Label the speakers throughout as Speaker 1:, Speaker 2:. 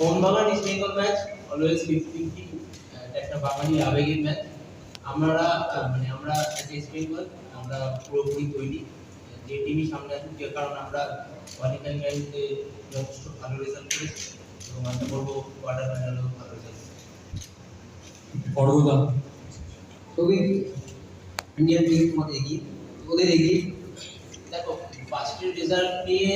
Speaker 1: Mohun Bagan East Bengal match always fifty fifty একটা বাঙালি আবেগের ম্যাচ আমরা মানে আমরা ইস্ট বেঙ্গল আমরা পুরোপুরি তৈরি। যে টিমই সামনে আসুক যে কারণ আমরা কোয়ালিফাইং ম্যাচে যথেষ্ট ভালো রেজাল্ট করেছি এবং আশা করব কোয়ার্টার ফাইনালেও ভালো রেজাল্ট
Speaker 2: অর্ঘদা
Speaker 3: খুবই ইন্ডিয়ান টিম তোমাদের এগিয়ে ওদের এগিয়ে।
Speaker 1: দেখো ফার্স্টের রেজাল্ট নিয়ে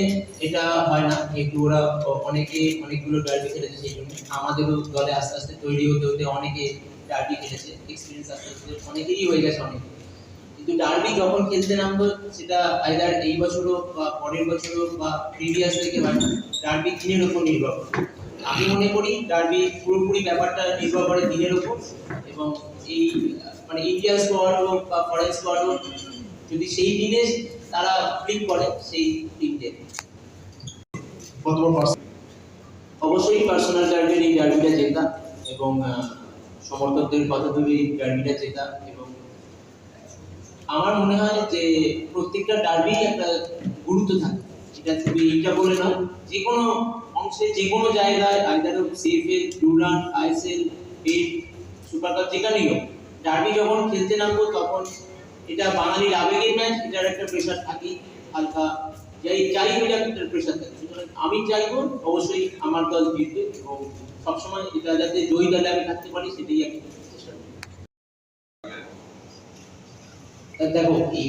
Speaker 1: এটা হয় না একটু ওরা অনেকে অনেকগুলো ডার্বি খেলেছে, সেই জন্য আমাদেরও দলে আস্তে আস্তে তৈরি হতে হতে অনেকে ডার্বি খেলেছে এক্সপিরিয়েন্স আস্তে আস্তে অনেকেরই হয়ে গেছে অনেক। কিন্তু ডার্বি যখন খেলতে নামবো, সেটা আইদার এই বছর হোক বা পরের বছর হোক বা প্রিভিয়াস থেকে হয় ডার্বি দিনের উপর নির্ভর করে। আমি মনে করি ডার্বি পুরোপুরি ব্যাপারটা নির্ভর করে দিনের উপর এবং এই মানে ইন্ডিয়ান স্কোয়াড হোক বা ফরেন স্কোয়াড হোক, যদি সেই দিনে তারা ক্লিক করে সেই টিমদের অবশ্যই পার্সোনাল ডার্বির এই ডার্বিটা জেতা এবং সমর্থকদের কথা ভেবে এই ডার্বিটা জেতা এবং আমার মনে হয় যে প্রত্যেকটা ডার্বি একটা গুরুত্ব থাকে। এটা তুমি এইটা বলে নয় যে কোনো অংশে যে কোনো জায়গায় আইদার সিএফএল ডুরান আইএসএল পেট সুপার কাপ যেখানেই হোক ডার্বি যখন খেলতে নামবো তখন এটা বাঙালির আবেগের ম্যাচ এটার একটা প্রেশার থাকেই, হালকা যাই যাই হোক একটা প্রেশার থাকে। সুতরাং আমি চাইব অবশ্যই আমার দল জিতবে এবং সবসময় এটা যাতে জয়ী দলে আমি থাকতে পারি, সেটাই আমি দেখো, এই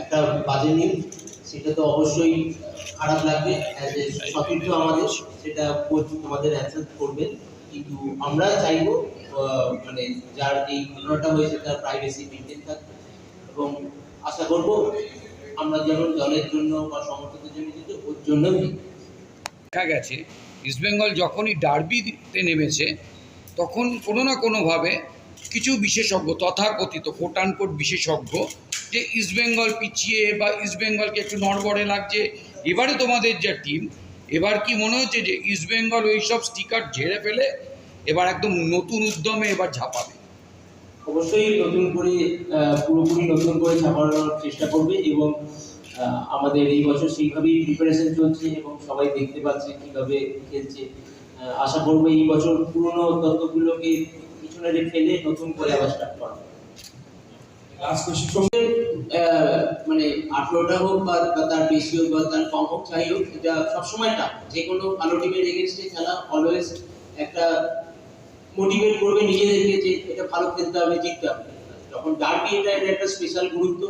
Speaker 1: একটা বাজে নিউজ সেটা তো অবশ্যই খারাপ লাগবে। সতীর্থ আমাদের, সেটা কোচ আমাদের অ্যাকসেপ্ট করবেন। কিন্তু আমরা চাইব মানে যার এই ঘটনাটা হয়েছে তার প্রাইভেসি মেনটেন থাকবে এবং আশা করব আমরা যেমন দলের জন্য বা সমর্থকদের জন্য কিন্তু ওর জিতবো।
Speaker 4: দেখা গেছে ইস্টবেঙ্গল যখনই ডার্বিতে নেমেছে, তখন কোনো না কোনোভাবে কিছু বিশেষজ্ঞ, তথাকথিত কোট বিশেষজ্ঞ, যে ইস্টবেঙ্গল পিছিয়ে বা ইস্টবেঙ্গলকে একটু নড়বড়ে লাগছে, এবারে তোমাদের যা টিম এবার কি মনে হচ্ছে যে ইস্টবেঙ্গল ওই সব স্টিকার ঝেড়ে ফেলে, এবার একদম নতুন উদ্যমে এবার ঝাঁপাবে
Speaker 1: অবশ্যই নতুন করে পুরোপুরি নতুন করে ছাপানোর চেষ্টা করবে এবং আমাদের এই বছর সেইভাবেই প্রিপারেশন চলছে এবং সবাই দেখতে পাচ্ছে কীভাবে খেলছে। আশা করব এই বছর পুরনো তত্ত্বগুলোকে পিছনে ফেলে নতুন করে আবার স্টার্ট করা। মানে আঠেরোটা হোক বা বা তার বেশি হোক বা তার কম হোক যাই হোক এটা সবসময় টাফ যে কোনো ভালো টিমের এগেনস্টে খেলা অলওয়েজ একটা মোটিভেট করবে নিজেদেরকে যে এটা ভালো খেলতে হবে, জিততে হবে। যখন ডার্বি এটা একটা স্পেশাল গুরুত্ব।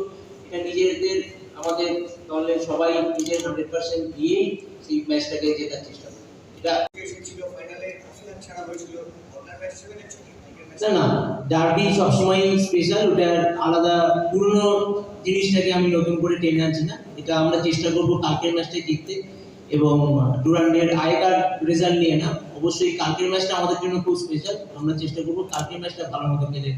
Speaker 1: এটা নিজেদের আমাদের দলের সবাই নিজের হান্ড্রেড পার্সেন্ট দিয়েই সেই ম্যাচটাকে জেতার চেষ্টা করবে। এটা
Speaker 5: এসেছিল ফাইনালে অফিনার ছাড়া হয়েছিল কর্নার ম্যাচ হিসেবে দেখছ কি ক্রিকেট ম্যাচ
Speaker 1: না না ডার্বি সবসময় স্পেশাল ওটার আলাদা পুরনো জিনিসটাকে আমি নতুন করে টেনে আনছি না। এটা আমরা চেষ্টা করব কালকের ম্যাচটা জিততে। এবং টুরান্ডের আগেকার রেজাল্ট নিয়ে না। অবশ্যই কালকের ম্যাচটা আমাদের জন্য খুব স্পেশাল আমরা চেষ্টা করব কালকের ম্যাচটা ভালো মতো খেলে